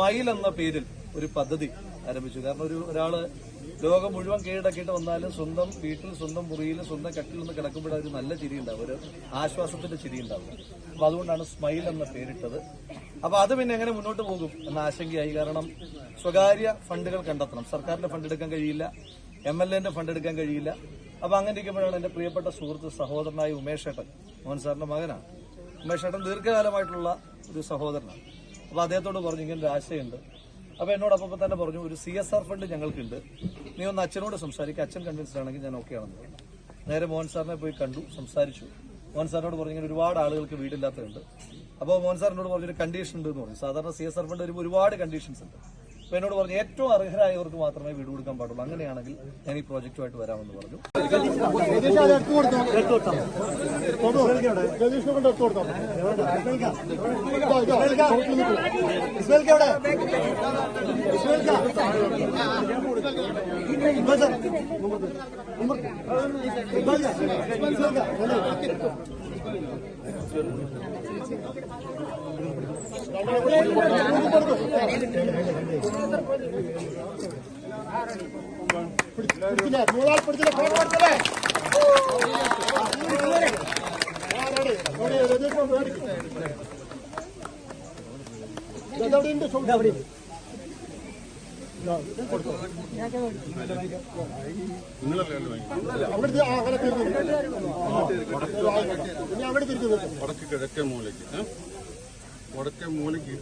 മയിൽ എന്ന പേരിൽ ഒരു പദ്ധതി ആരംഭിച്ചു. കാരണം ഒരു ഒരാൾ ലോകം മുഴുവൻ കീഴടക്കിയിട്ട് വന്നാലും സ്വന്തം വീട്ടിൽ സ്വന്തം മുറിയിൽ സ്വന്തം കട്ടിൽ നിന്ന് കിടക്കുമ്പോൾ ഒരു നല്ല ചിരി ഉണ്ടാവും ഒരു ആശ്വാസത്തിന്റെ ചിരി ഉണ്ടാവും അപ്പൊ അതുകൊണ്ടാണ് സ്മൈൽ എന്ന പേരിട്ടത്. അപ്പൊ അത് പിന്നെ എങ്ങനെ മുന്നോട്ട് പോകും എന്ന ആശങ്കയായി. കാരണം സ്വകാര്യ ഫണ്ടുകൾ കണ്ടെത്തണം. സർക്കാരിന്റെ ഫണ്ട് എടുക്കാൻ കഴിയില്ല എം എൽ എന്റെ ഫണ്ട് എടുക്കാൻ കഴിയില്ല. അപ്പൊ അങ്ങനെ ഇരിക്കുമ്പോഴാണ് എന്റെ പ്രിയപ്പെട്ട സുഹൃത്ത് സഹോദരനായ ഉമേഷ് ഏട്ടൻ മോഹൻ സാറിന്റെ മകനാണ്. ഉമേഷ് ഏട്ടൻ ദീർഘകാലമായിട്ടുള്ള ഒരു സഹോദരനാണ്. അപ്പൊ അദ്ദേഹത്തോട് പറഞ്ഞു ഇങ്ങനെ ഒരു ആശയമുണ്ട്. അപ്പൊ എന്നോടൊപ്പം തന്നെ പറഞ്ഞു ഒരു സി എസ് ആർ ഫണ്ട് ഞങ്ങൾക്കുണ്ട്. നീ ഒന്ന് അച്ഛനോട് സംസാരിക്കുക അച്ഛൻ കൺവിൻസ്ഡ് ആണെങ്കിൽ ഞാൻ ഓക്കെ ആണെന്ന് പറഞ്ഞു. നേരെ മോഹൻ സാറിനെ പോയി കണ്ടു സംസാരിച്ചു. മോഹൻ സാറിനോട് പറഞ്ഞു ഇങ്ങനെ ഒരുപാട് ആളുകൾക്ക് വീടില്ലാത്തതുണ്ട്. അപ്പോൾ മോഹൻ സാറിനോട് പറഞ്ഞൊരു കണ്ടീഷൻ ഉണ്ട് എന്ന് പറഞ്ഞു. സാധാരണ സി എസ് ആർ ഫണ്ട് വരുമ്പോൾ ഒരുപാട് കണ്ടീഷൻസ് ഉണ്ട്. അപ്പൊ എന്നോട് പറഞ്ഞു ഏറ്റവും അർഹരായവർക്ക് മാത്രമേ വീട് കൊടുക്കാൻ പാടുള്ളൂ. അങ്ങനെയാണെങ്കിൽ ഞാൻ ഈ പ്രോജക്റ്റുമായിട്ട് വരാമെന്ന് പറഞ്ഞു. പിടിച്ചില്ലേ മൂന്നാൾ പിടിച്ചില്ലേ ഫോൺ കൊടുത്തല്ലേ അവിടെ അങ്ങനെ അവിടെ തിരിച്ചു വടക്ക് കിഴക്കേ മൂലയ്ക്ക്? വടക്കേ മൂലയ്ക്ക്.